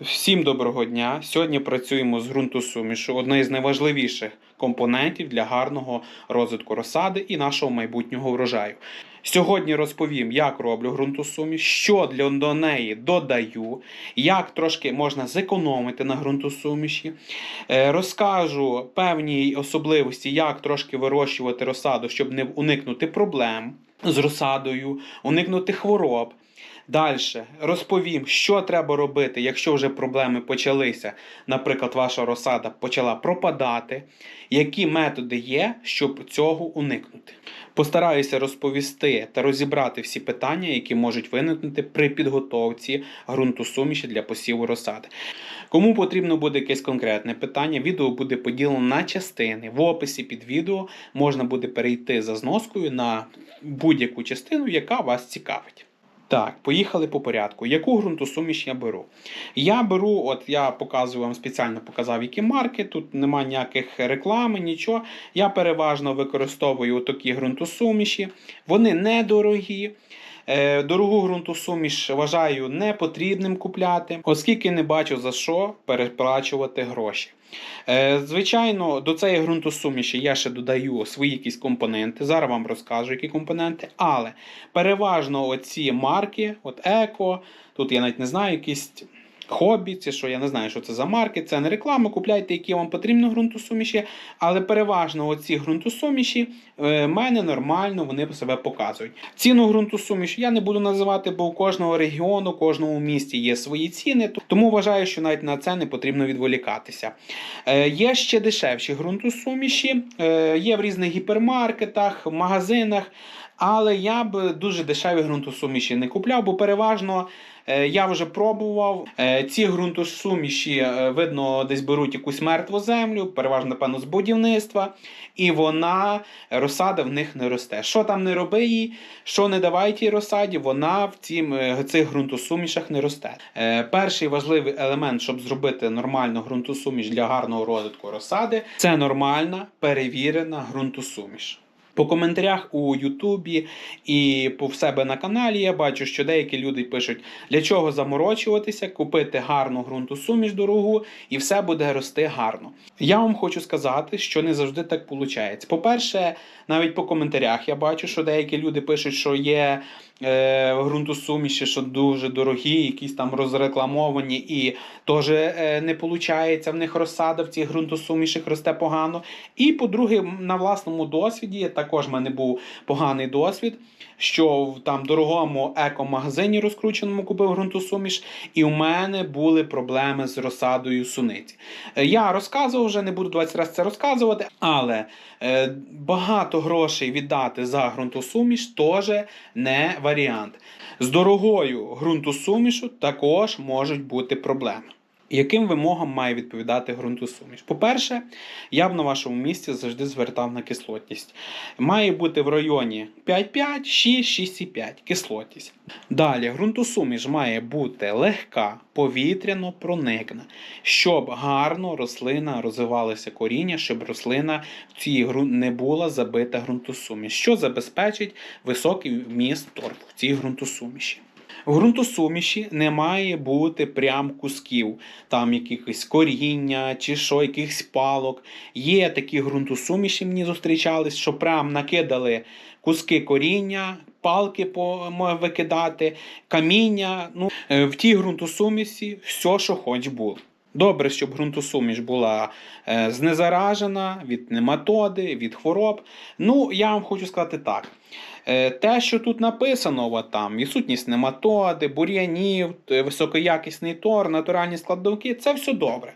Всім доброго дня! Сьогодні працюємо з ґрунтосумішу, одне з найважливіших компонентів для гарного розвитку розсади і нашого майбутнього врожаю. Сьогодні розповім, як роблю ґрунтосуміш, що для до неї додаю, як трошки можна зекономити на ґрунтосуміші. Е, Розкажу певні особливості, як трошки вирощувати розсаду, щоб не уникнути проблем з розсадою, уникнути хвороб. Далі розповім, що треба робити, якщо вже проблеми почалися. Наприклад, ваша розсада почала пропадати, які методи є, щоб цього уникнути. Постараюся розповісти та розібрати всі питання, які можуть виникнути при підготовці ґрунту суміші для посіву розсади. Кому потрібно буде якесь конкретне питання, відео буде поділено на частини. В описі під відео можна буде перейти за зноскою на будь-яку частину, яка вас цікавить. Так, поїхали по порядку. Яку ґрунтосуміш я беру? Я беру, от я показую вам спеціально показав, які марки. Тут немає ніяких реклами, нічого. Я переважно використовую такі ґрунтосуміші. Вони недорогі. Е, Дорогу ґрунтосуміш вважаю непотрібним купляти, оскільки не бачу за що переплачувати гроші. Е, Звичайно, до цієї ґрунтосуміші я ще додаю свої якісь компоненти. Зараз вам розкажу, які компоненти. Але переважно оці марки, от Еко, тут я навіть не знаю, якісь хобі, це що я не знаю, що це за марки, це не реклама. Купляйте, які вам потрібно ґрунтосуміші, але переважно оці ґрунтосуміші в мене нормально вони себе показують. Ціну ґрунтосуміші я не буду називати, бо у кожного регіону, кожному місті є свої ціни, тому вважаю, що навіть на це не потрібно відволікатися. Е, Є ще дешевші ґрунтосуміші, е, є в різних гіпермаркетах, магазинах. Але я б дуже дешеві ґрунтосуміші не купляв, бо переважно е, я вже пробував. Е, ці ґрунтосуміші, е, видно, десь беруть якусь мертву землю, переважно, напевно, з будівництва, і вона розсада в них не росте. Що там не роби їй, що не давай тій розсаді, вона в е, цих ґрунтосумішах не росте. Е, Перший важливий елемент, щоб зробити нормальну ґрунтосуміш для гарного розвитку розсади, це нормальна перевірена ґрунтосуміш. По коментарях у Ютубі і по в себе на каналі я бачу, що деякі люди пишуть, для чого заморочуватися, купити гарну ґрунту суміш дорогу, і все буде рости гарно. Я вам хочу сказати, що не завжди так виходить. По-перше, навіть по коментарях я бачу, що деякі люди пишуть, що є ґрунтосуміші, що дуже дорогі, якісь там розрекламовані, і теж е, не виходить в них розсада в цих ґрунтосумішах росте погано. І по-друге, на власному досвіді також в мене був поганий досвід, що в там дорогому еко-магазині розкрученому купив ґрунтосуміш, і у мене були проблеми з розсадою суниці. Е, Я розказував вже, не буду 20 разів це розказувати, але е, багато грошей віддати за ґрунтосуміш теж не варіант. З дорогою ґрунтосумішу також можуть бути проблеми. Яким вимогам має відповідати ґрунтосуміш? По-перше, я б на вашому місці завжди звертав на кислотність. Має бути в районі 5,5, 6, 6,5 кислотність. Далі, ґрунтосуміш має бути легка, повітряно проникна, щоб гарно рослина розвивалася коріння, щоб рослина в цій не була забита ґрунтосуміш, що забезпечить високий вміст торфу в цій ґрунтосуміші. В ґрунтосуміші не має бути прям кусків, там якихось коріння чи що, якихось палок. Є такі ґрунтосуміші, мені зустрічались, що прям накидали куски коріння, палки викидати, каміння. Ну, е, в тій ґрунтосумісі все, що хоч було. Добре, щоб ґрунтосуміш була е, знезаражена від нематоди, від хвороб. Ну, я вам хочу сказати так. Е, Те, що тут написано, там, відсутність нематоди, бур'янів, високоякісний тор, натуральні складовки це все добре.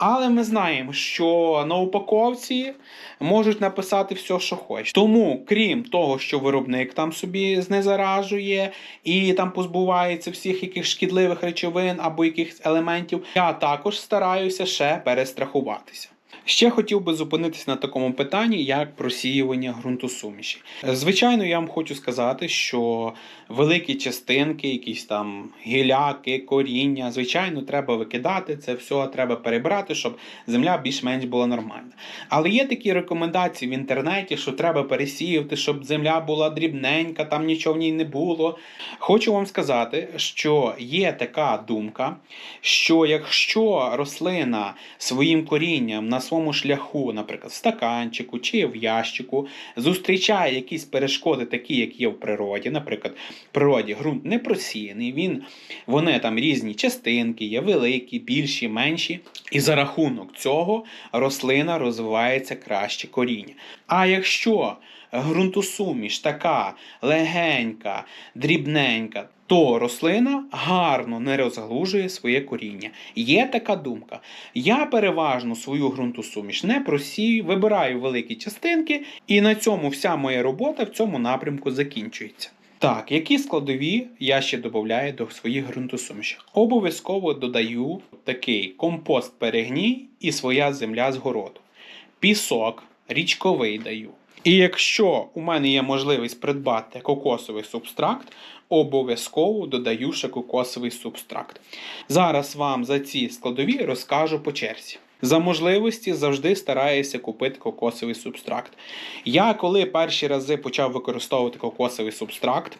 Але ми знаємо, що на упаковці можуть написати все, що хочуть. Тому, крім того, що виробник там собі знезаражує і там позбувається всіх яких шкідливих речовин або якихось елементів, я також стараюся ще перестрахуватися. Ще хотів би зупинитись на такому питанні, як просіювання ґрунтосуміші. Е, Звичайно, я вам хочу сказати, що великі частинки, якісь там гіляки, коріння, звичайно, треба викидати це все, треба перебрати, щоб земля більш-менш була нормальна. Але є такі рекомендації в інтернеті, що треба пересіяти, щоб земля була дрібненька, там нічого в ній не було. Хочу вам сказати, що є така думка, що якщо рослина своїм корінням на своєму шляху, наприклад, в стаканчику чи в ящику, зустрічає якісь перешкоди, такі, як є в природі, наприклад, в природі ґрунт не просіяний, він, вони там різні частинки, є великі, більші, менші, і за рахунок цього рослина розвивається краще коріння. А якщо ґрунтосуміш така легенька, дрібненька, то рослина гарно не розглужує своє коріння. Є така думка. Я переважно свою ґрунтосуміш не просію, вибираю великі частинки, і на цьому вся моя робота в цьому напрямку закінчується. Так, які складові я ще додаю до своїх ґрунтосумішів? Обов'язково додаю такий компост перегній і своя земля з городу. Пісок річковий даю. І якщо у мене є можливість придбати кокосовий субстракт, обов'язково додаю ще кокосовий субстракт. Зараз вам за ці складові розкажу по черзі. За можливості завжди стараюся купити кокосовий субстракт. Я коли перші рази почав використовувати кокосовий субстракт,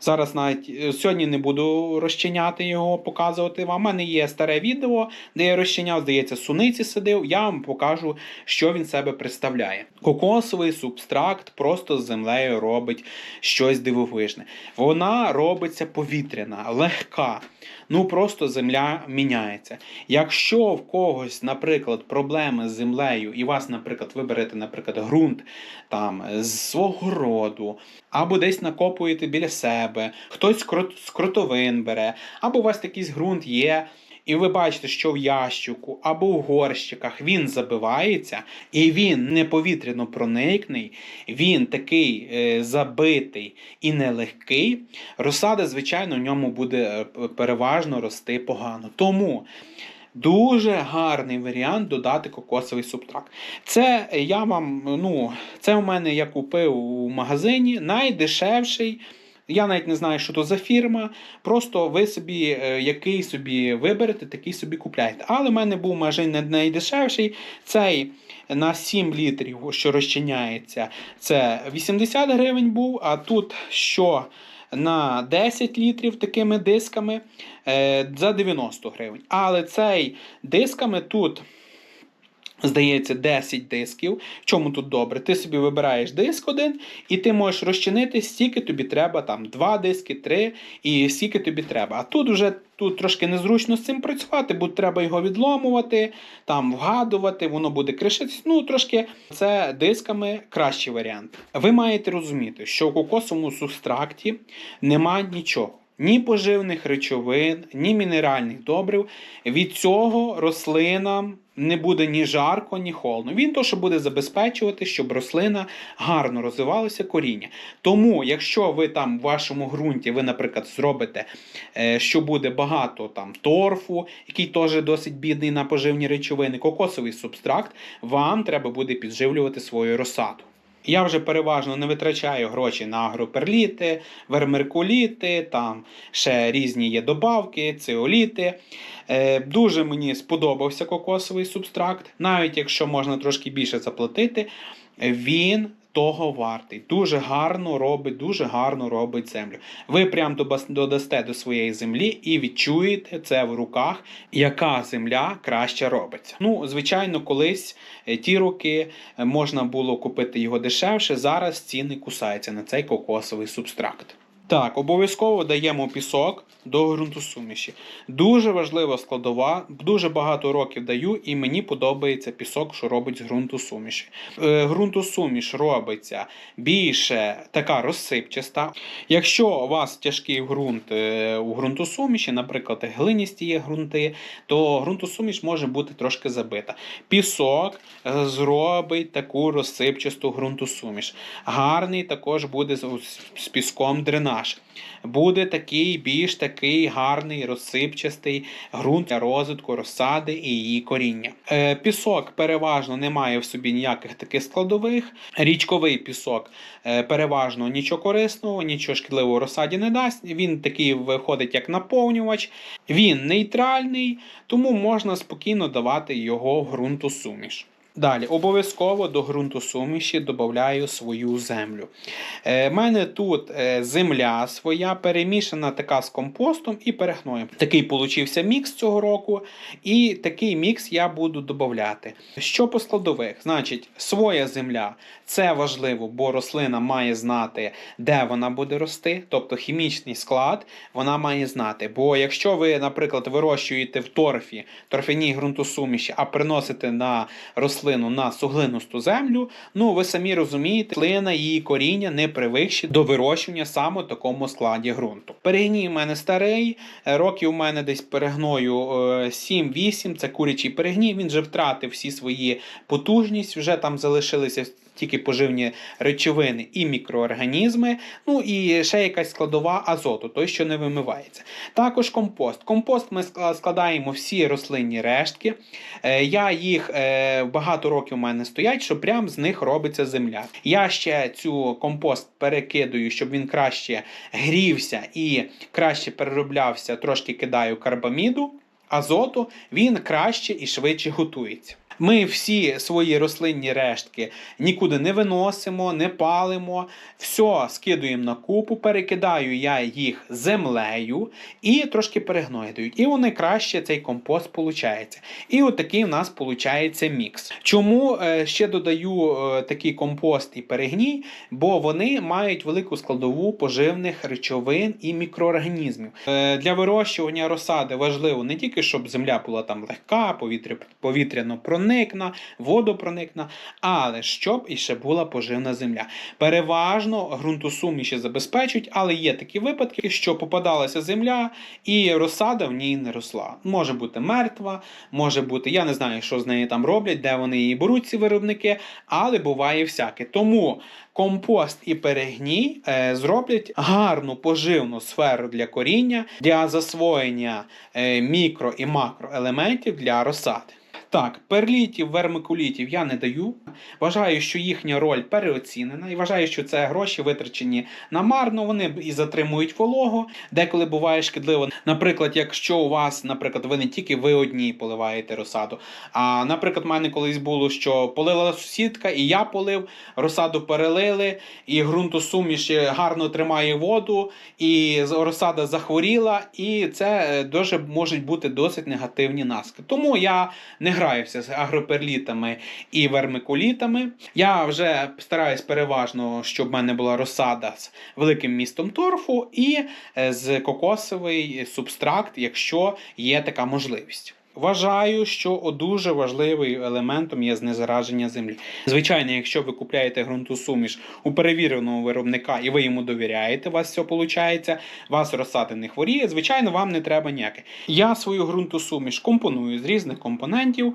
зараз навіть е, сьогодні не буду розчиняти його, показувати вам. У мене є старе відео, де я розчиняв, здається, суниці сидив. Я вам покажу, що він себе представляє. Кокосовий субстракт просто з землею робить щось дивовижне. Вона робиться повітряна, легка. Ну просто земля міняється. Якщо в когось, наприклад, проблеми з землею, і вас, наприклад, ви берете, наприклад, ґрунт там з свого роду, або десь накопуєте біля себе, хтось з кротовин бере, або у вас якийсь ґрунт є. І ви бачите, що в ящику або в горщиках він забивається, і він не повітряно проникний, він такий е, забитий і нелегкий, розсада, звичайно, в ньому буде е, переважно рости погано. Тому дуже гарний варіант додати кокосовий субстракт. Це я вам, ну, це у мене я купив у магазині найдешевший. Я навіть не знаю, що то за фірма. Просто ви собі, е, який собі виберете, такий собі купляєте. Але в мене був магазин не найдешевший. Цей на 7 літрів, що розчиняється, це 80 гривень був. А тут що на 10 літрів такими дисками е, за 90 гривень. Але цей дисками тут. Здається, 10 дисків. Чому тут добре? Ти собі вибираєш диск один, і ти можеш розчинити, стільки тобі треба, там 2 диски, 3, і скільки тобі треба. А тут вже тут трошки незручно з цим працювати, бо треба його відломувати, там вгадувати, воно буде кришитись. Ну, трошки це дисками кращий варіант. Ви маєте розуміти, що в кокосовому субстракті нема нічого. Ні поживних речовин, ні мінеральних добрив. Від цього рослинам не буде ні жарко, ні холодно. Він то, що буде забезпечувати, щоб рослина гарно розвивалося коріння. Тому, якщо ви там в вашому ґрунті, ви, наприклад, зробите, е, що буде багато там торфу, який теж досить бідний на поживні речовини, кокосовий субстракт, вам треба буде підживлювати свою розсаду. Я вже переважно не витрачаю гроші на агроперліти, вермеркуліти, там ще різні є добавки, циоліти. Е, дуже мені сподобався кокосовий субстракт, навіть якщо можна трошки більше заплатити, він того вартий. Дуже гарно робить, дуже гарно робить землю. Ви прям додасте до своєї землі і відчуєте це в руках, яка земля краще робиться. Ну, звичайно, колись е, ті роки е, можна було купити його дешевше. Зараз ціни кусаються на цей кокосовий субстракт. Так, обов'язково даємо пісок до ґрунтосуміші. Дуже важлива складова, дуже багато років даю, і мені подобається пісок, що робить з ґрунтосуміші. Е, ґрунтосуміш робиться більше така розсипчаста. Якщо у вас тяжкий ґрунт е, у ґрунтосуміші, наприклад, глиністі є ґрунти, то ґрунтосуміш може бути трошки забита. Пісок е, зробить таку розсипчасту ґрунтосуміш. Гарний також буде з піском дренаж. Буде такий більш такий гарний розсипчастий ґрунт для розвитку розсади і її коріння. Е, пісок переважно не має в собі ніяких таких складових. Річковий пісок е, переважно нічого корисного, нічого шкідливого розсаді не дасть. Він такий виходить як наповнювач, він нейтральний, тому можна спокійно давати його ґрунту суміш. Далі, обов'язково до ґрунту суміші додаю свою землю. Е, мене тут е, земля своя перемішана така з компостом і перегноєм. Такий получився мікс цього року, і такий мікс я буду додати. Що по складових? Значить, своя земля це важливо, бо рослина має знати, де вона буде рости, тобто хімічний склад вона має знати. Бо якщо ви, наприклад, вирощуєте в торфі, торфяній ґрунтосуміші, а приносите на рослину на суглинусту землю, ну ви самі розумієте, рослина її коріння не привикші до вирощування саме в такому складі ґрунту. Перегній у мене старий, е, років у мене десь перегною е, 7-8, це курячий перегній, він вже втратив всі свої потужність, вже там залишилися тільки поживні речовини і мікроорганізми, ну і ще якась складова азоту, той, що не вимивається. Також компост. Компост ми складаємо всі рослинні рештки. Е, Я їх е, багато років у мене стоять, що прям з них робиться земля. Я ще цю компост перекидую, щоб він краще грівся і краще перероблявся, трошки кидаю карбаміду. Азоту він краще і швидше готується. Ми всі свої рослинні рештки нікуди не виносимо, не палимо, все скидуємо на купу, перекидаю я їх землею і трошки перегноюю. І вони краще цей компост получається. І отакий в нас получається мікс. Чому е, ще додаю е, такий компост і перегній? Бо вони мають велику складову поживних речовин і мікроорганізмів. Е, Для вирощування розсади важливо не тільки, щоб земля була там легка, повітря, повітряно проникна, водопроникна, але щоб іще була поживна земля. Переважно ґрунтосуміші забезпечують, але є такі випадки, що попадалася земля і розсада в ній не росла. Може бути мертва, може бути, я не знаю, що з нею там роблять, де вони її беруть, ці виробники, але буває всяке. Тому компост і перегній е, зроблять гарну поживну сферу для коріння, для засвоєння е, мікро і макроелементів для розсади. Так, перлітів, вермикулітів я не даю. Вважаю, що їхня роль переоцінена, і вважаю, що це гроші витрачені намарно. Вони і затримують вологу. Деколи буває шкідливо. Наприклад, якщо у вас, наприклад, ви не тільки ви одні поливаєте розсаду. А наприклад, в мене колись було, що полила сусідка, і я полив, розсаду перелили, і ґрунтосуміш гарно тримає воду, і розсада захворіла, і це е, дуже можуть бути досить негативні наслідки. Тому я не граюся з агроперлітами і вермикулітами. Я вже стараюсь переважно, щоб в мене була розсада з великим містом торфу і е, з кокосовий субстракт, якщо є така можливість. Вважаю, що дуже важливим елементом є знезараження землі. Звичайно, якщо ви купляєте ґрунтосуміш у перевіреного виробника і ви йому довіряєте, у вас все виходить, вас розсади не хворіє, звичайно, вам не треба ніяке. Я свою ґрунтосуміш компоную з різних компонентів.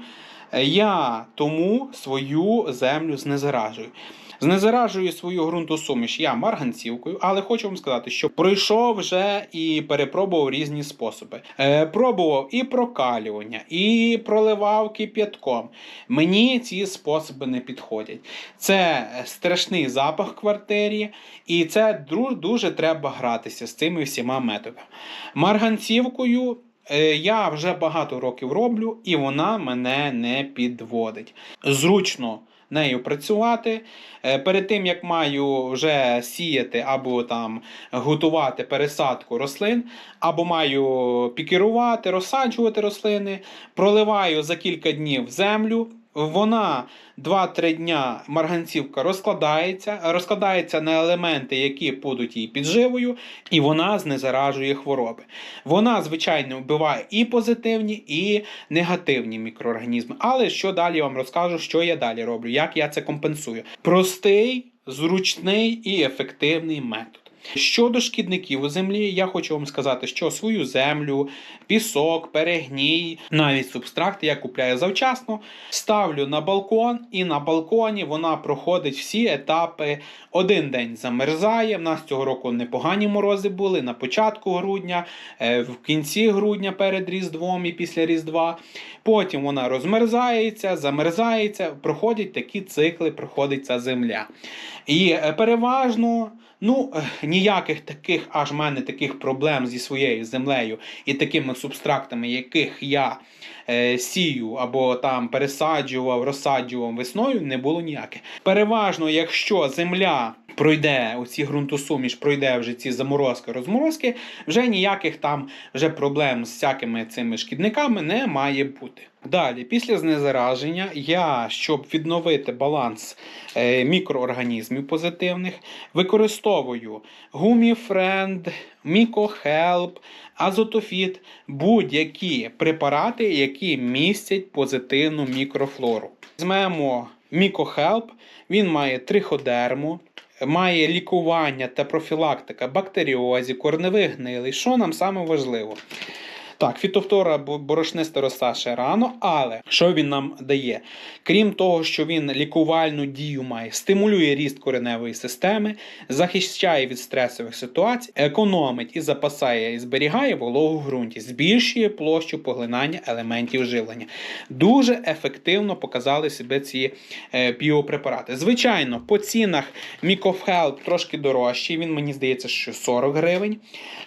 Я тому свою землю знезаражую. Знезаражую свою ґрунтосуміш я марганцівкою, але хочу вам сказати, що пройшов вже і перепробував різні способи. Е, пробував і прокалювання, і проливав кип'ятком. Мені ці способи не підходять. Це страшний запах квартирі, і це дуже треба гратися з цими всіма методами. Марганцівкою. е, Я вже багато років роблю, і вона мене не підводить. Зручно нею працювати. Е, Перед тим як маю вже сіяти або там готувати пересадку рослин, або маю пікірувати, розсаджувати рослини, проливаю за кілька днів землю. Вона 2-3 дня марганцівка розкладається, розкладається на елементи, які будуть їй підживою, і вона знезаражує хвороби. Вона, звичайно, вбиває і позитивні, і негативні мікроорганізми. Але що далі я вам розкажу, що я далі роблю, як я це компенсую. Простий, зручний і ефективний метод. Щодо шкідників у землі, я хочу вам сказати, що свою землю, пісок, перегній, навіть субстракти я купляю завчасно, ставлю на балкон, і на балконі вона проходить всі етапи. Один день замерзає. В нас цього року непогані морози були на початку грудня, е, в кінці грудня перед Різдвом і після Різдва. Потім вона розмерзається, замерзається, проходять такі цикли, проходить ця земля. І е, переважно. Ну, е, ніяких таких аж мене таких проблем зі своєю землею і такими субстрактами, яких я сію або там пересаджував, розсаджував весною, не було ніяких. Переважно, якщо земля пройде оці ґрунтосуміш, пройде вже ці заморозки, розморозки, вже ніяких там вже проблем з всякими цими шкідниками не має бути. Далі, після знезараження, я, щоб відновити баланс е, мікроорганізмів позитивних, використовую гуміфренд, мікохелп, азотофіт, будь-які препарати, які містять позитивну мікрофлору. Візьмемо мікохелп, він має триходерму, має лікування та профілактика бактеріозів, корневих гнилий. Що нам саме важливо? Так, фітофтора борошниста роса ще рано, але що він нам дає? Крім того, що він лікувальну дію має, стимулює ріст кореневої системи, захищає від стресових ситуацій, економить і запасає і зберігає вологу в ґрунті, збільшує площу поглинання елементів живлення. Дуже ефективно показали себе ці е, біопрепарати. Звичайно, по цінах Мікофхелп трошки дорожчий, він мені здається, що 40 гривень.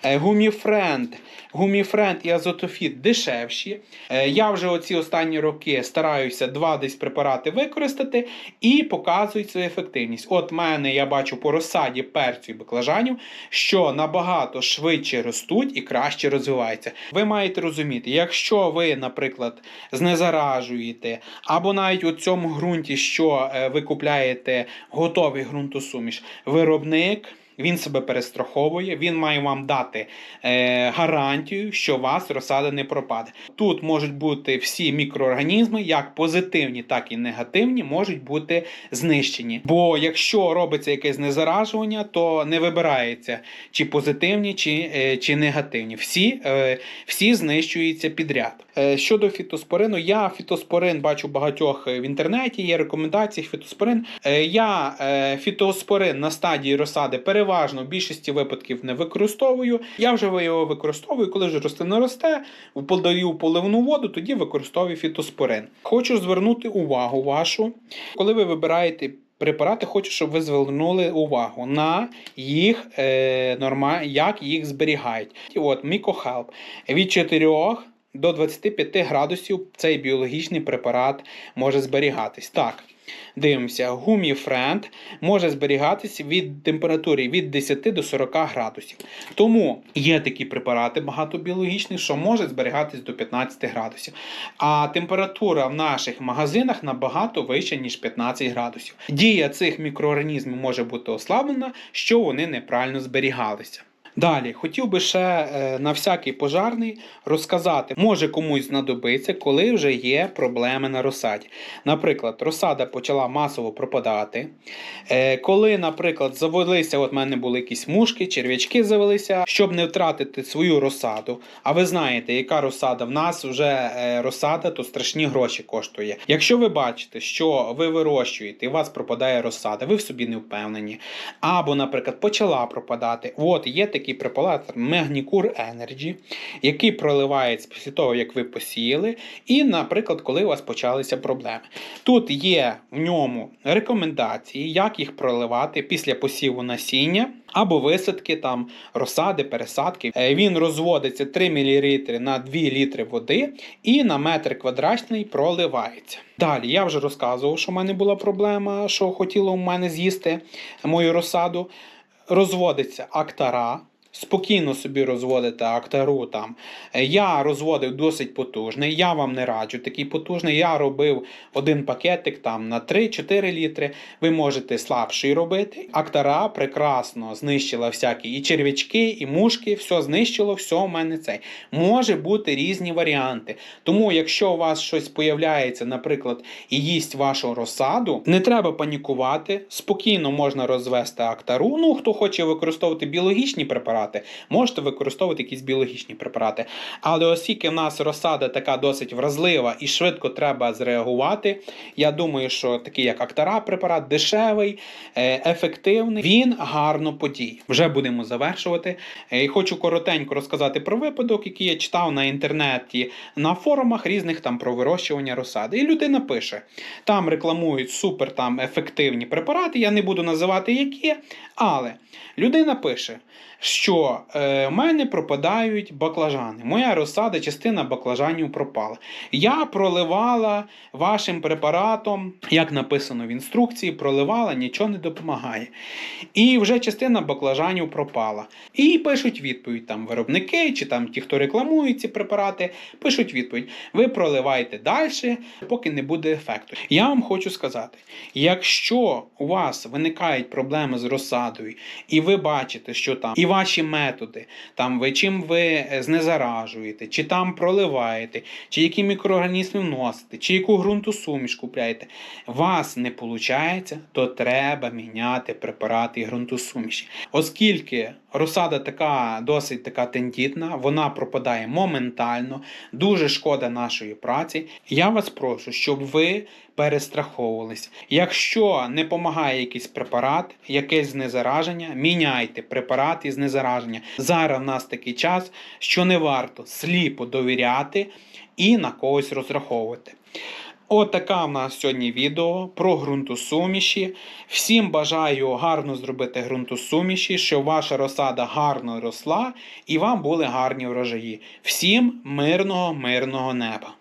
Е, Гуміфренд, Гуміфренд і Азотофіт дешевші. Е, Я вже оці останні роки стараюся два десь препарати використати і показують свою ефективність. От мене я бачу по розсаді перцю і баклажанів, що набагато швидше ростуть і краще розвиваються. Ви маєте розуміти, якщо ви, наприклад, знезаражуєте, або навіть у цьому ґрунті, що е, ви купляєте готовий ґрунтосуміш, виробник. Він себе перестраховує, він має вам дати е, гарантію, що у вас розсада не пропаде. Тут можуть бути всі мікроорганізми, як позитивні, так і негативні, можуть бути знищені. Бо якщо робиться якесь незаражування, то не вибирається чи позитивні, чи, е, чи негативні. Всі, е, всі знищуються підряд. Е, щодо фітоспорину, я фітоспорин бачу багатьох е, в інтернеті, є рекомендації фітоспорин. Е, я е, фітоспорин на стадії розсади переважно в більшості випадків не використовую. Я вже його використовую, коли вже рослина росте, подаю поливну воду, тоді використовую фітоспорин. Хочу звернути увагу вашу, коли ви вибираєте. Препарати хочу, щоб ви звернули увагу на їх е, норма, як їх зберігають. От мікохелп від 4 до 25 градусів цей біологічний препарат може зберігатись. Так, дивимося, гуміфренд може зберігатись від температури від 10 до 40 градусів. Тому є такі препарати багатобіологічні, що може зберігатись до 15 градусів. А температура в наших магазинах набагато вища, ніж 15 градусів. Дія цих мікроорганізмів може бути ослаблена, що вони неправильно зберігалися. Далі хотів би ще е, на всякий пожарний розказати, може комусь знадобиться, коли вже є проблеми на розсаді. Наприклад, розсада почала масово пропадати. Е, коли, наприклад, завелися, от в мене були якісь мушки, черв'ячки завелися, щоб не втратити свою розсаду. А ви знаєте, яка розсада в нас вже е, розсада, то страшні гроші коштує. Якщо ви бачите, що ви вирощуєте і у вас пропадає розсада, ви в собі не впевнені. Або, наприклад, почала пропадати. От є такий препарат Magnicure Energy, який проливається після того, як ви посіяли, і, наприклад, коли у вас почалися проблеми. Тут є в ньому рекомендації, як їх проливати після посіву насіння або висадки, там розсади, пересадки. Е, Він розводиться 3 мл на 2 літри води і на метр квадратний проливається. Далі я вже розказував, що в мене була проблема, що хотіло в мене з'їсти мою розсаду. Розводиться актара. Спокійно собі розводите актару там. Е, Я розводив досить потужний. Я вам не раджу такий потужний. Я робив один пакетик там на 3-4 літри. Ви можете слабший робити. Актара прекрасно знищила всякі і черв'ячки, і мушки, все знищило, все в мене цей. Може бути різні варіанти. Тому, якщо у вас щось появляється, наприклад, і їсть вашу розсаду, не треба панікувати. Спокійно можна розвести актару. Ну, хто хоче використовувати біологічні препарати, можете використовувати якісь біологічні препарати. Але оскільки в нас розсада така досить вразлива і швидко треба зреагувати, я думаю, що такий як актара препарат дешевий, е, ефективний, він гарно подіє. Вже будемо завершувати. Е, І хочу коротенько розказати про випадок, який я читав на інтернеті, на форумах різних там про вирощування розсади. І людина пише: там рекламують супер там ефективні препарати. Я не буду називати які, але людина пише. Що е, в мене пропадають баклажани. Моя розсада, частина баклажанів пропала. Я проливала вашим препаратом, як написано в інструкції, проливала, нічого не допомагає. І вже частина баклажанів пропала. І пишуть відповідь там виробники чи там ті, хто рекламує ці препарати, пишуть відповідь: ви проливайте далі, поки не буде ефекту. Я вам хочу сказати: якщо у вас виникають проблеми з розсадою, і ви бачите, що там і ваші методи, там ви чим ви е, знезаражуєте, чи там проливаєте, чи які мікроорганізми вносите, чи яку ґрунту суміш купляєте, вас не виходить, то треба міняти препарати і ґрунтосуміші. Оскільки розсада така досить така тендітна, вона пропадає моментально, дуже шкода нашої праці. Я вас прошу, щоб ви перестраховувалися. Якщо не допомагає якийсь препарат, якесь знезараження, міняйте препарат і знезараження. Зараз в нас такий час, що не варто сліпо довіряти і на когось розраховувати. От така в нас сьогодні відео про ґрунтосуміші. Всім бажаю гарно зробити ґрунтосуміші, щоб ваша розсада гарно росла і вам були гарні врожаї. Всім мирного, мирного неба!